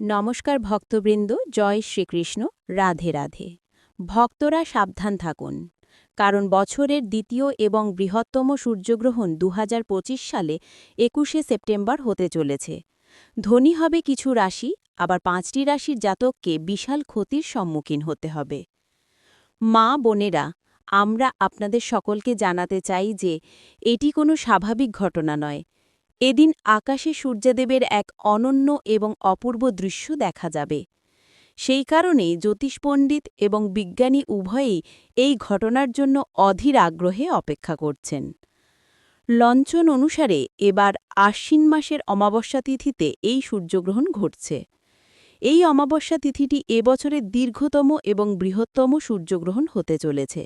নমস্কার ভক্তবৃন্দ, জয় শ্রীকৃষ্ণ, রাধে রাধে। ভক্তরা সাবধান থাকুন, কারণ বছরের দ্বিতীয় এবং বৃহত্তম সূর্যগ্রহণ দু হাজার পঁচিশ সালে একুশে সেপ্টেম্বর হতে চলেছে। ধনী হবে কিছু রাশি, আবার পাঁচটি রাশির জাতককে বিশাল ক্ষতির সম্মুখীন হতে হবে। মা বোনেরা, আমরা আপনাদের সকলকে জানাতে চাই যে, এটি কোনো স্বাভাবিক ঘটনা নয় এদিন আকাশে সূর্যদেবের এক অনন্য এবং অপূর্ব দৃশ্য দেখা যাবে। সেই কারণেই জ্যোতিষপণ্ডিত এবং বিজ্ঞানী উভয়েই এই ঘটনার জন্য অধীর আগ্রহে অপেক্ষা করছেন। লঞ্চন অনুসারে এবার আশ্বিন মাসের অমাবস্যা তিথিতে এই সূর্যগ্রহণ ঘটছে। এই অমাবস্যা তিথিটি এবছরের দীর্ঘতম এবং বৃহত্তম সূর্যগ্রহণ হতে চলেছে।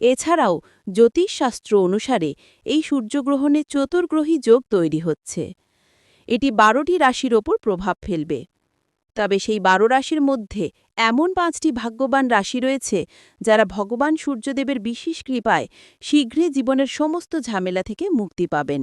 এছাড়াও জ্যোতিষশাস্ত্র অনুসারে এই সূর্যগ্রহণে চতুর্গ্রহী যোগ তৈরি হচ্ছে। এটি বারোটি রাশির ওপর প্রভাব ফেলবে। তবে সেই বারো রাশির মধ্যে এমন পাঁচটি ভাগ্যবান রাশি রয়েছে যারা ভগবান সূর্যদেবের বিশেষ কৃপায় শীঘ্রই জীবনের সমস্ত ঝামেলা থেকে মুক্তি পাবেন।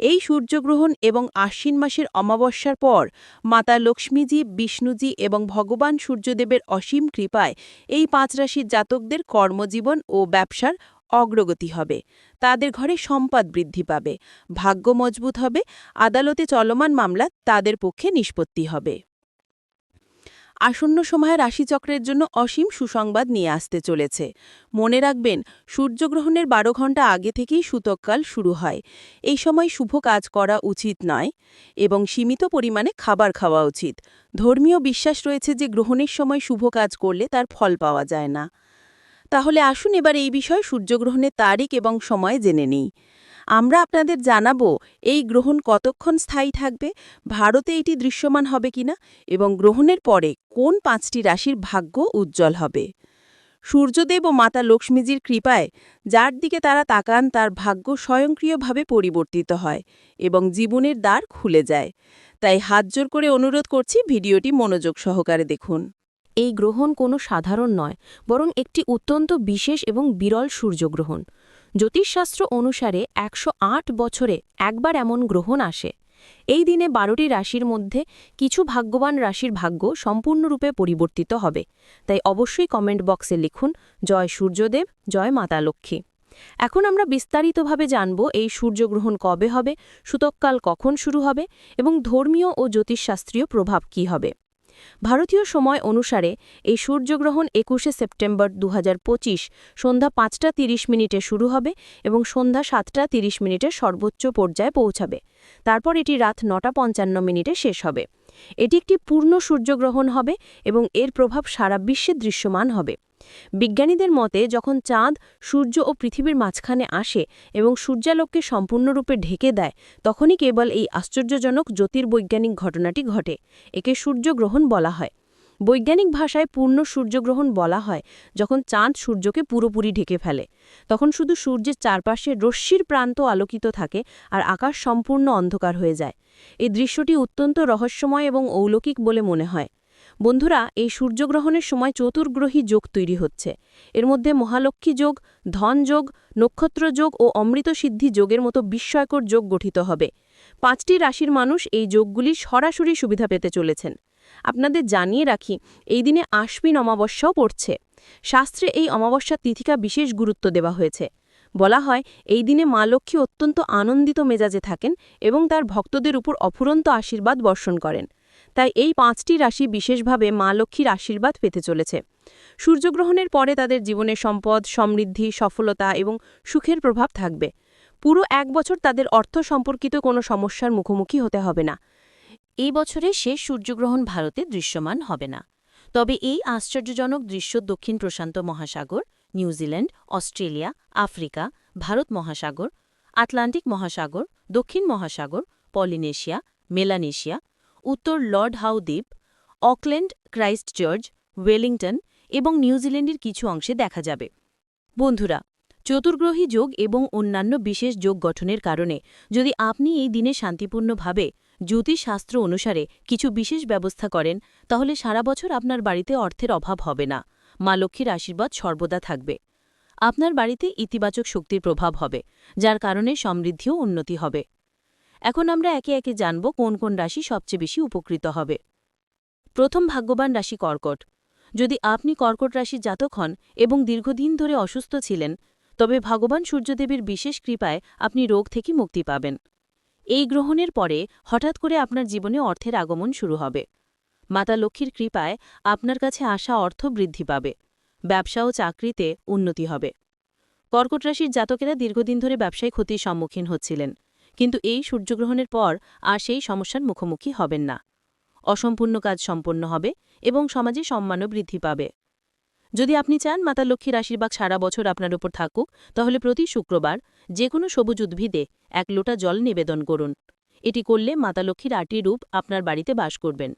এই সূর্যগ্রহণ এবং আশ্বিন মাসের অমাবস্যার পর মাতা লক্ষ্মীজি, বিষ্ণুজি এবং ভগবান সূর্যদেবের অসীম কৃপায় এই পাঁচ রাশির জাতকদের কর্মজীবন ও ব্যবসার অগ্রগতি হবে। তাদের ঘরে সম্পদ বৃদ্ধি পাবে, ভাগ্য মজবুত হবে, আদালতে চলমান মামলা তাদের পক্ষে নিষ্পত্তি হবে। আসন্ন সময়ে রাশিচক্রের জন্য অসীম সুসংবাদ নিয়ে আসতে চলেছে। মনে রাখবেন, সূর্যগ্রহণের বারো ঘণ্টা আগে থেকেই সূতককাল শুরু হয়। এই সময় শুভ কাজ করা উচিত নয় এবং সীমিত পরিমাণে খাবার খাওয়া উচিত। ধর্মীয় বিশ্বাস রয়েছে যে গ্রহণের সময় শুভ কাজ করলে তার ফল পাওয়া যায় না। তাহলে আসুন এবার এই বিষয়ে সূর্যগ্রহণের তারিখ এবং সময় জেনে নিই। আমরা আপনাদের জানাব এই গ্রহণ কতক্ষণ স্থায়ী থাকবে, ভারতে এটি দৃশ্যমান হবে কিনা এবং গ্রহণের পরে কোন পাঁচটি রাশির ভাগ্য উজ্জ্বল হবে। সূর্যদেব ও মাতা লক্ষ্মীজির কৃপায় যার দিকে তারা তাকান, তার ভাগ্য স্বয়ংক্রিয়ভাবে পরিবর্তিত হয় এবং জীবনের দ্বার খুলে যায়। তাই হাতজোর করে অনুরোধ করছি ভিডিওটি মনোযোগ সহকারে দেখুন। এই গ্রহণ কোনো সাধারণ নয়, বরং একটি অত্যন্ত বিশেষ এবং বিরল সূর্যগ্রহণ। জ্যোতিষশাস্ত্র অনুসারে একশো আট বছরে একবার এমন গ্রহণ আসে। এই দিনে বারোটি রাশির মধ্যে কিছু ভাগ্যবান রাশির ভাগ্য সম্পূর্ণরূপে পরিবর্তিত হবে। তাই অবশ্যই কমেন্ট বক্সে লিখুন, জয় সূর্যদেব, জয় মাতা লক্ষ্মী। এখন আমরা বিস্তারিতভাবে জানব এই সূর্যগ্রহণ কবে হবে, সূতককাল কখন শুরু হবে এবং ধর্মীয় ও জ্যোতিষশাস্ত্রীয় প্রভাব কী হবে। ভারতীয় সময় অনুসারে এই সূর্যগ্রহণ একুশে সেপ্টেম্বর দু হাজার পঁচিশ সন্ধ্যা পাঁচটা তিরিশ মিনিটে শুরু হবে এবং সন্ধ্যা সাতটা তিরিশ মিনিটে সর্বোচ্চ পর্যায়ে পৌঁছাবে। তারপর এটি রাত নটা পঞ্চান্ন মিনিটে শেষ হবে। এটি একটি পূর্ণ সূর্যগ্রহণ হবে এবং এর প্রভাব সারা বিশ্বে দৃশ্যমান হবে। বিজ্ঞানীদের মতে, যখন চাঁদ সূর্য ও পৃথিবীর মাঝখানে আসে এবং সূর্যালোককে সম্পূর্ণরূপে ঢেকে দেয়, তখনই কেবল এই আশ্চর্যজনক জ্যোতির্বৈজ্ঞানিক ঘটনাটি ঘটে। একে সূর্যগ্রহণ বলা হয়। বৈজ্ঞানিক ভাষায় পূর্ণ সূর্যগ্রহণ বলা হয় যখন চাঁদ সূর্যকে পুরোপুরি ঢেকে ফেলে। তখন শুধু সূর্যের চারপাশে রশ্মির প্রান্ত আলোকিত থাকে আর আকাশ সম্পূর্ণ অন্ধকার হয়ে যায়। এই দৃশ্যটি অত্যন্ত রহস্যময় এবং অলৌকিক বলে মনে হয়। বন্ধুরা, এই সূর্যগ্রহণের সময় চতুর্গ্রহী যোগ তৈরি হচ্ছে। এর মধ্যে মহালক্ষ্মী যোগ, ধন যোগ, নক্ষত্র যোগ ও অমৃত সিদ্ধি যোগের মতো বিস্ময়কর যোগ গঠিত হবে। পাঁচটি রাশির মানুষ এই যোগগুলি সরাসরি সুবিধা পেতে চলেছেন। আপনাদের জানিয়ে রাখি, এই দিনে আশ্বিন অমাবস্যাও পড়ছে। শাস্ত্রে এই অমাবস্যা তিথিকা বিশেষ গুরুত্ব দেওয়া হয়েছে। বলা হয়, এই দিনে মা লক্ষ্মী অত্যন্ত আনন্দিত মেজাজে থাকেন এবং তার ভক্তদের উপর অফুরন্ত আশীর্বাদ বর্ষণ করেন। তাই এই পাঁচটি রাশি বিশেষভাবে মা লক্ষ্মীর আশীর্বাদ পেতে চলেছে। সূর্যগ্রহণের পরে তাদের জীবনে সম্পদ, সমৃদ্ধি, সফলতা এবং সুখের প্রভাব থাকবে। পুরো এক বছর তাদের অর্থ সম্পর্কিত কোনো সমস্যার মুখোমুখি হতে হবে না। এই বছরে শেষ সূর্যগ্রহণ ভারতে দৃশ্যমান হবে না। তবে এই আশ্চর্যজনক দৃশ্য দক্ষিণ প্রশান্ত মহাসাগর, নিউজিল্যান্ড, অস্ট্রেলিয়া, আফ্রিকা, ভারত মহাসাগর, আটলান্টিক মহাসাগর, দক্ষিণ মহাসাগর, পলিনেশিয়া, মেলানেশিয়া, উত্তর লর্ড হাউ দ্বীপ, অকল্যান্ড, ক্রাইস্ট চার্চ ওয়েলিংটন এবং নিউজিল্যান্ডের কিছু অংশে দেখা যাবে। বন্ধুরা, চতুর্গ্রহী যোগ এবং অন্যান্য বিশেষ যোগ গঠনের কারণে যদি আপনি এই দিনে শান্তিপূর্ণভাবে জ্যোতিষশাস্ত্র অনুসারে কিছু বিশেষ ব্যবস্থা করেন, তাহলে সারা বছর আপনার বাড়িতে অর্থের অভাব হবে না। মা লক্ষ্মীর আশীর্বাদ সর্বদা থাকবে। আপনার বাড়িতে ইতিবাচক শক্তির প্রভাব হবে, যার কারণে সমৃদ্ধিও উন্নতি হবে। এখন আমরা একে একে জানব কোন কোন রাশি সবচেয়ে বেশি উপকৃত হবে। প্রথম ভাগ্যবান রাশি কর্কট। যদি আপনি কর্কট রাশির জাতক হন এবং দীর্ঘদিন ধরে অসুস্থ ছিলেন, তবে ভগবান সূর্যদেবের বিশেষ কৃপায় আপনি রোগ থেকে মুক্তি পাবেন। এই গ্রহণের পরে হঠাৎ করে আপনার জীবনে অর্থের আগমন শুরু হবে। মাতা লক্ষ্মীর কৃপায় আপনার কাছে আসা অর্থ বৃদ্ধি পাবে। ব্যবসা ও চাকরিতে উন্নতি হবে। কর্কট রাশির জাতকেরা দীর্ঘদিন ধরে ব্যবসায় ক্ষতির সম্মুখীন হচ্ছিলেন। কিন্তু এই সূর্যগ্রহণের পর আর সেই সমস্যার মুখোমুখি হবেন না। অসম্পূর্ণ কাজ সম্পন্ন হবে এবং সমাজে সম্মানও বৃদ্ধি পাবে। যদি আপনি চান মাতা লক্ষ্মীর আশীর্বাদ সারা বছর আপনার উপর থাকুক, তাহলে প্রতি শুক্রবার যে কোনো সবুজ উদ্ভিদে এক লোটা জল নিবেদন করুন। এটি করলে মাতা লক্ষ্মীর আটটি রূপ আপনার বাড়িতে বাস করবেন।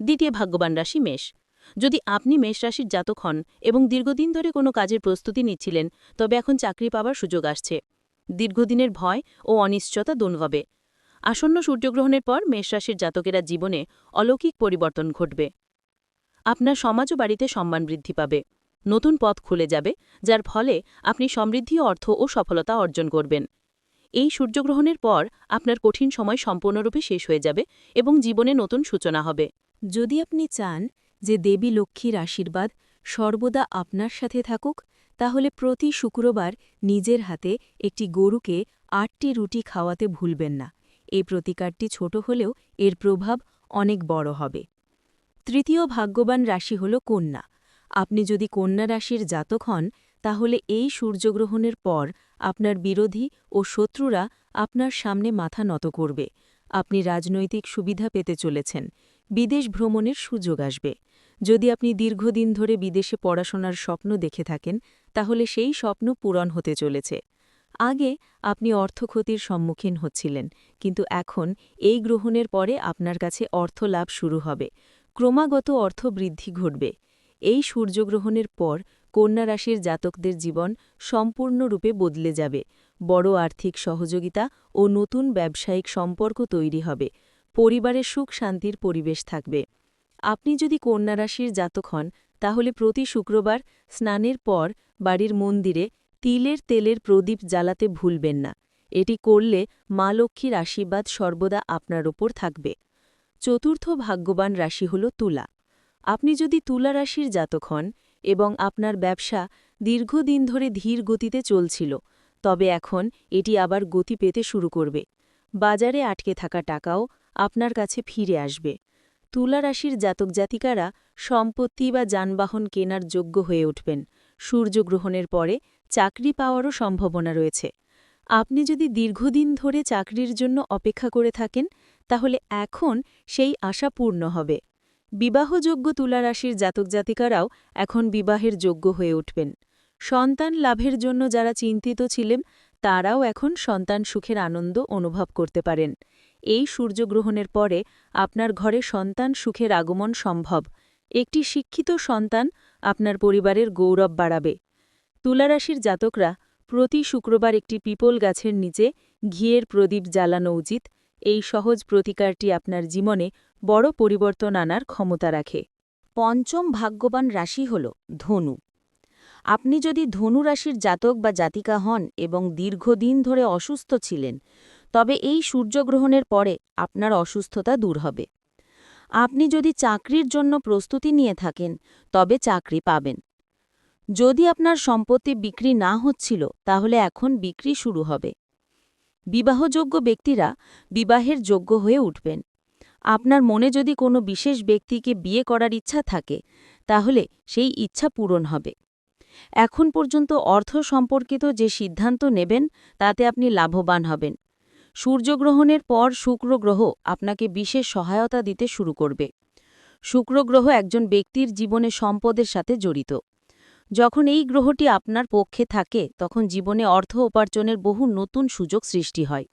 দ্বিতীয় ভাগ্যবান রাশি মেষ। যদি আপনি মেষ রাশির জাতক হন এবং দীর্ঘদিন ধরে কোনো কাজের প্রস্তুতি নিচ্ছিলেন, তবে এখন চাকরি পাওয়ার সুযোগ আসছে। দীর্ঘদিনের ভয় ও অনিশ্চয়তা দূর হবে। আসন্ন সূর্যগ্রহণের পর মেষ রাশির জাতকেরা জীবনে অলৌকিক পরিবর্তন ঘটবে। আপনার সমাজ ও বাড়িতে সম্মান বৃদ্ধি পাবে। নতুন পথ খুলে যাবে, যার ফলে আপনি সমৃদ্ধি, অর্থ ও সফলতা অর্জন করবেন। এই সূর্যগ্রহণের পর আপনার কঠিন সময় সম্পূর্ণরূপে শেষ হয়ে যাবে এবং জীবনে নতুন সূচনা হবে। যদি আপনি চান যে দেবী লক্ষ্মীর আশীর্বাদ সর্বদা আপনার সাথে থাকুক, তাহলে প্রতি শুক্রবার নিজের হাতে একটি গরুকে আটটি রুটি খাওয়াতে ভুলবেন না। এই প্রতিকারটি ছোট হলেও এর প্রভাব অনেক বড় হবে। তৃতীয় ভাগ্যবান রাশি হল কন্যা। আপনি যদি কন্যা রাশির জাতক হন, তাহলে এই সূর্যগ্রহণের পর আপনার বিরোধী ও শত্রুরা আপনার সামনে মাথা নত করবে। আপনি রাজনৈতিক সুবিধা পেতে চলেছেন। বিদেশ ভ্রমণের সুযোগ আসবে। যদি আপনি দীর্ঘদিন ধরে বিদেশে পড়াশোনার স্বপ্ন দেখে থাকেন, তাহলে সেই স্বপ্ন পূরণ হতে চলেছে। আগে আপনি অর্থক্ষতির সম্মুখীন হচ্ছিলেন, কিন্তু এখন এই গ্রহণের পরে আপনার কাছে অর্থ লাভ শুরু হবে। ক্রমাগত অর্থ বৃদ্ধি ঘটবে। এই সূর্যগ্রহণের পর কন্যা রাশির জাতকদের জীবন সম্পূর্ণরূপে বদলে যাবে। বড় আর্থিক সহযোগিতা ও নতুন ব্যবসায়িক সম্পর্ক তৈরি হবে। পরিবারে সুখ শান্তির পরিবেশ থাকবে। আপনি যদি কন্যা রাশির জাতক হন, তাহলে প্রতি শুক্রবার স্নানের পর বাড়ির মন্দিরে তিলের তেলের প্রদীপ জ্বালাতে ভুলবেন না। এটি করলে মা লক্ষ্মীর আশীর্বাদ সর্বদা আপনার ওপর থাকবে। চতুর্থ ভাগ্যবান রাশি হল তুলা। আপনি যদি তুলা রাশির জাতক হন এবং আপনার ব্যবসা দীর্ঘদিন ধরে ধীর গতিতে চলছিল, তবে এখন এটি আবার গতি পেতে শুরু করবে। বাজারে আটকে থাকা টাকাও আপনার কাছে ফিরে আসবে। তুলা রাশির জাতক জাতিকারা সম্পত্তি বা যানবাহন কেনার যোগ্য হয়ে উঠবেন। সূর্যগ্রহণের পরে চাকরি পাওয়ারও সম্ভাবনা রয়েছে। আপনি যদি দীর্ঘদিন ধরে চাকরির জন্য অপেক্ষা করে থাকেন তাহলে এখন সেই আশা পূর্ণ হবে। বিবাহযোগ্য তুলারাশির জাতক জাতিকারাও এখন বিবাহের যোগ্য হয়ে উঠবেন। সন্তান লাভের জন্য যারা চিন্তিত ছিলেন, তারাও এখন সন্তান সুখের আনন্দ অনুভব করতে পারেন। এই সূর্যগ্রহণের পরে আপনার ঘরে সন্তান সুখের আগমন সম্ভব। একটি শিক্ষিত সন্তান আপনার পরিবারের গৌরব বাড়াবে। তুলারাশির জাতকরা প্রতি শুক্রবার একটি পিপল গাছের নিচে ঘিয়ের প্রদীপ জ্বালানো উচিত। এই সহজ প্রতিকারটি আপনার জীবনে বড় পরিবর্তন আনার ক্ষমতা রাখে। পঞ্চম ভাগ্যবান রাশি হল ধনু। আপনি যদি ধনু রাশির জাতক বা জাতিকা হন এবং দীর্ঘদিন ধরে অসুস্থ ছিলেন, তবে এই সূর্যগ্রহণের পরে আপনার অসুস্থতা দূর হবে। আপনি যদি চাকরির জন্য প্রস্তুতি নিয়ে থাকেন, তবে চাকরি পাবেন। যদি আপনার সম্পত্তি বিক্রি না হচ্ছিল, তাহলে এখন বিক্রি শুরু হবে। বিবাহযোগ্য ব্যক্তিরা বিবাহের যোগ্য হয়ে উঠবেন। আপনার মনে যদি কোনো বিশেষ ব্যক্তিকে বিয়ে করার ইচ্ছা থাকে, তাহলে সেই ইচ্ছা পূরণ হবে। এখন পর্যন্ত অর্থ সম্পর্কিত যে সিদ্ধান্ত নেবেন, তাতে আপনি লাভবান হবেন। সূর্যগ্রহণের পর শুক্র গ্রহ আপনাকে বিশেষ সহায়তা দিতে শুরু করবে। শুক্র গ্রহ একজন ব্যক্তির জীবনে সম্পদের সাথে জড়িত। যখন এই গ্রহটি আপনার পক্ষে থাকে, তখন জীবনে অর্থ উপার্জনের বহু নতুন সুযোগ সৃষ্টি হয়।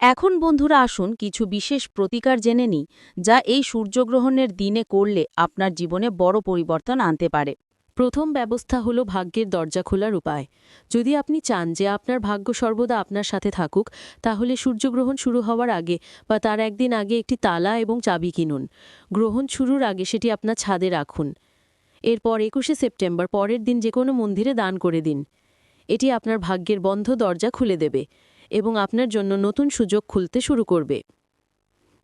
এখন বন্ধুরা আসুন কিছু বিশেষ প্রতিকার জেনে নিই, যা এই সূর্যগ্রহণের দিনে করলে আপনার জীবনে বড় পরিবর্তন আনতে পারে। প্রথম ব্যবস্থা হলো ভাগ্যের দরজা খোলার উপায়। যদি আপনি চান যে আপনার ভাগ্য সর্বদা আপনার সাথে থাকুক, তাহলে সূর্যগ্রহণ শুরু হওয়ার আগে বা তার একদিন আগে একটি তালা এবং চাবি কিনুন। গ্রহণ শুরুর আগে সেটি আপনার ছাদে রাখুন। এরপর একুশে সেপ্টেম্বর পরের দিন যে কোনো মন্দিরে দান করে দিন। এটি আপনার ভাগ্যের বন্ধ দরজা খুলে দেবে এবং আপনার জন্য নতুন সুযোগ খুলতে শুরু করবে।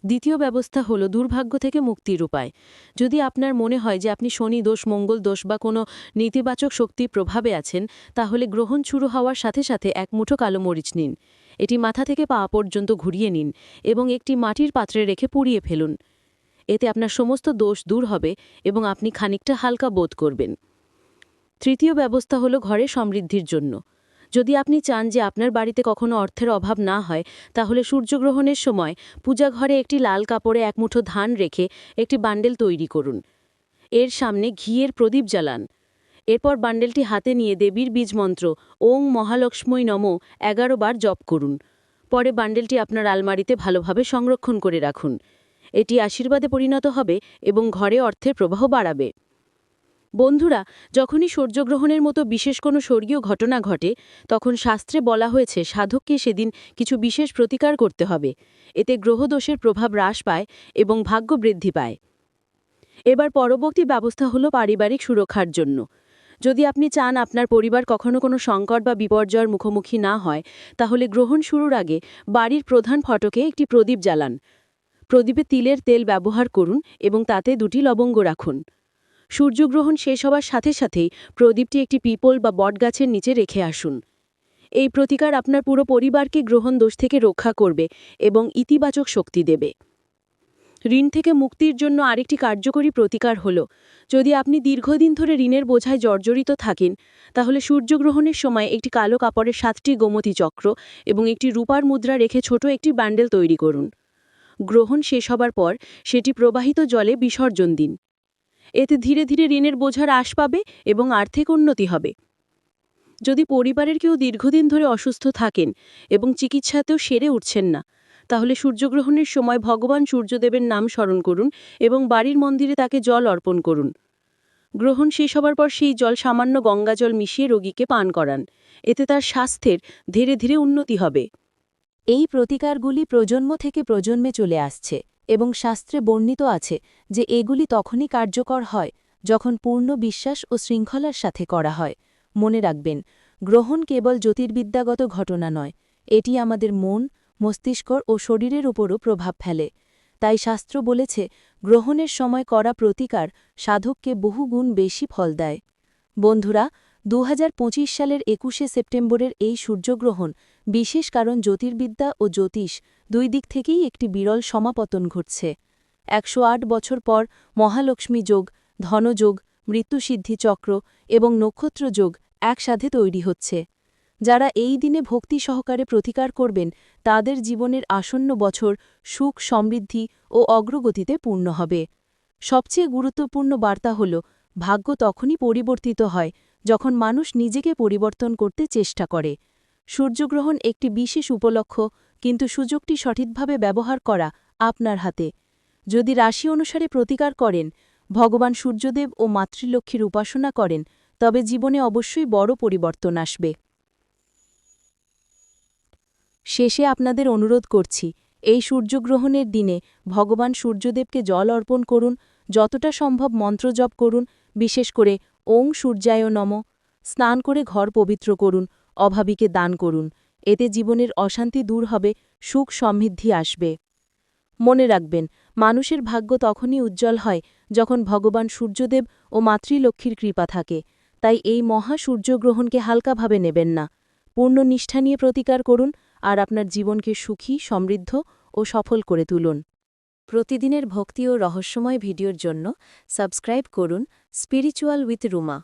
দ্বিতীয় ব্যবস্থা হল দুর্ভাগ্য থেকে মুক্তির উপায়। যদি আপনার মনে হয় যে আপনি শনি দোষ, মঙ্গল দোষ বা কোনো নেতিবাচক শক্তির প্রভাবে আছেন, তাহলে গ্রহণ শুরু হওয়ার সাথে সাথে এক মুঠো কালো মরিচ নিন। এটি মাথা থেকে পা পর্যন্ত ঘুরিয়ে নিন এবং একটি মাটির পাত্রে রেখে পুড়িয়ে ফেলুন। এতে আপনার সমস্ত দোষ দূর হবে এবং আপনি খানিকটা হালকা বোধ করবেন। তৃতীয় ব্যবস্থা হলো ঘরে সমৃদ্ধির জন্য। যদি আপনি চান যে আপনার বাড়িতে কখনো অর্থের অভাব না হয়, তাহলে সূর্যগ্রহণের সময় পূজা ঘরে একটি লাল কাপড়ে এক মুঠো ধান রেখে একটি বান্ডেল তৈরি করুন। এর সামনে ঘিয়ের প্রদীপ জ্বালান। এরপর বান্ডেলটি হাতে নিয়ে দেবীর বীজমন্ত্র ওং মহালক্ষ্মী নম এগারো বার জপ করুন। পরে বান্ডেলটি আপনার আলমারিতে ভালোভাবে সংরক্ষণ করে রাখুন। এটি আশীর্বাদে পরিণত হবে এবং ঘরে অর্থের প্রবাহ বাড়াবে। বন্ধুরা, যখনই সূর্যগ্রহণের মতো বিশেষ কোনো স্বর্গীয় ঘটনা ঘটে, তখন শাস্ত্রে বলা হয়েছে, সাধককে সেদিন কিছু বিশেষ প্রতিকার করতে হবে। এতে গ্রহদোষের প্রভাব হ্রাস পায় এবং ভাগ্য বৃদ্ধি পায়। এবার পরবর্তী ব্যবস্থা হলো পারিবারিক সুরক্ষার জন্য। যদি আপনি চান আপনার পরিবার কখনো কোনো সংকট বা বিপর্যয়ের মুখোমুখি না হয়, তাহলে গ্রহণ শুরুর আগে বাড়ির প্রধান ফটকে একটি প্রদীপ জ্বালান। প্রদীপে তিলের তেল ব্যবহার করুন এবং তাতে দুটি লবঙ্গ রাখুন। সূর্যগ্রহণ শেষ হওয়ার সাথে সাথেই প্রদীপটি একটি পিপল বা বটগাছের নিচে রেখে আসুন। এই প্রতিকার আপনার পুরো পরিবারকে গ্রহণ দোষ থেকে রক্ষা করবে এবং ইতিবাচক শক্তি দেবে। ঋণ থেকে মুক্তির জন্য আরেকটি কার্যকরী প্রতিকার হল, যদি আপনি দীর্ঘদিন ধরে ঋণের বোঝায় জর্জরিত থাকেন, তাহলে সূর্যগ্রহণের সময় একটি কালো কাপড়ের সাতটি গোমতী চক্র এবং একটি রূপার মুদ্রা রেখে ছোট একটি ব্যান্ডেল তৈরি করুন। গ্রহণ শেষ হবার পর সেটি প্রবাহিত জলে বিসর্জন দিন। এতে ধীরে ধীরে ঋণের বোঝা হ্রাস পাবে এবং আর্থিক উন্নতি হবে। যদি পরিবারের কেউ দীর্ঘদিন ধরে অসুস্থ থাকেন এবং চিকিৎসাতেও সেরে উঠছেন না, তাহলে সূর্যগ্রহণের সময় ভগবান সূর্যদেবের নাম স্মরণ করুন এবং বাড়ির মন্দিরে তাকে জল অর্পণ করুন। গ্রহণ শেষ হবার পর সেই জল সামান্য গঙ্গাজল মিশিয়ে রোগীকে পান করান। এতে তার স্বাস্থ্যের ধীরে ধীরে উন্নতি হবে। এই প্রতিকারগুলি প্রজন্ম থেকে প্রজন্মে চলে আসছে এবং শাস্ত্রে বর্ণিত আছে যে এগুলি তখনই কার্যকর হয় যখন পূর্ণ বিশ্বাস ও শৃঙ্খলার সাথে করা হয়। মনে রাখবেন, গ্রহণ কেবল জ্যোতির্বিদ্যাগত ঘটনা নয়, এটি আমাদের মন, মস্তিষ্ক ও শরীরের উপরও প্রভাব ফেলে। তাই শাস্ত্র বলেছে, গ্রহণের সময় করা প্রতিকার সাধককে বহুগুণ বেশি ফল দেয়। বন্ধুরা দু হাজার পঁচিশ সালের একুশে সেপ্টেম্বরের এই সূর্যগ্রহণ বিশেষ কারণ জ্যোতির্বিদ্যা ও জ্যোতিষ দুই দিক থেকেই একটি বিরল সমাপতন ঘটছে। একশো আট বছর পর মহালক্ষ্মী যোগ, ধনযোগ, মৃত্যুসিদ্ধি চক্র এবং নক্ষত্র যোগ একসাথে তৈরি হচ্ছে। যারা এই দিনে ভক্তি সহকারে প্রতিকার করবেন, তাদের জীবনের আসন্ন বছর সুখ, সমৃদ্ধি ও অগ্রগতিতে পূর্ণ হবে। সবচেয়ে গুরুত্বপূর্ণ বার্তা হল, ভাগ্য তখনই পরিবর্তিত হয় যখন মানুষ নিজেকে পরিবর্তন করতে চেষ্টা করে। সূর্যগ্রহণ একটি বিশেষ উপলক্ষ, কিন্তু সুযোগটি সঠিকভাবে ব্যবহার করা আপনার হাতে। যদি রাশি অনুসারে প্রতিকার করেন, ভগবান সূর্যদেব ও মাতৃলক্ষ্মীর উপাসনা করেন, তবে জীবনে অবশ্যই বড় পরিবর্তন আসবে। শেষে আপনাদের অনুরোধ করছি, এই সূর্যগ্রহণের দিনে ভগবান সূর্যদেবকে জল অর্পণ করুন, যতটা সম্ভব মন্ত্রজপ করুন, বিশেষ করে ওং সূর্যায় নম, স্নান করে ঘর পবিত্র করুন অভাবীকে দান করুন, এতে জীবনের অশান্তি দূর হবে, সুখ সমৃদ্ধি আসবে। মনে রাখবেন, মানুষের ভাগ্য তখনই উজ্জ্বল হয় যখন ভগবান সূর্যদেব ও মাতৃলক্ষ্মীর কৃপা থাকে। তাই এই মহা সূর্যগ্রহণকে হালকাভাবে নেবেন না। পূর্ণ নিষ্ঠা নিয়ে প্রতিকার করুন আর আপনার জীবনকে সুখী, সমৃদ্ধ ও সফল করে তুলুন। প্রতিদিনের ভক্তি ও রহস্যময় ভিডিওর জন্য সাবস্ক্রাইব করুন স্পিরিচুয়াল উইথ রুমা।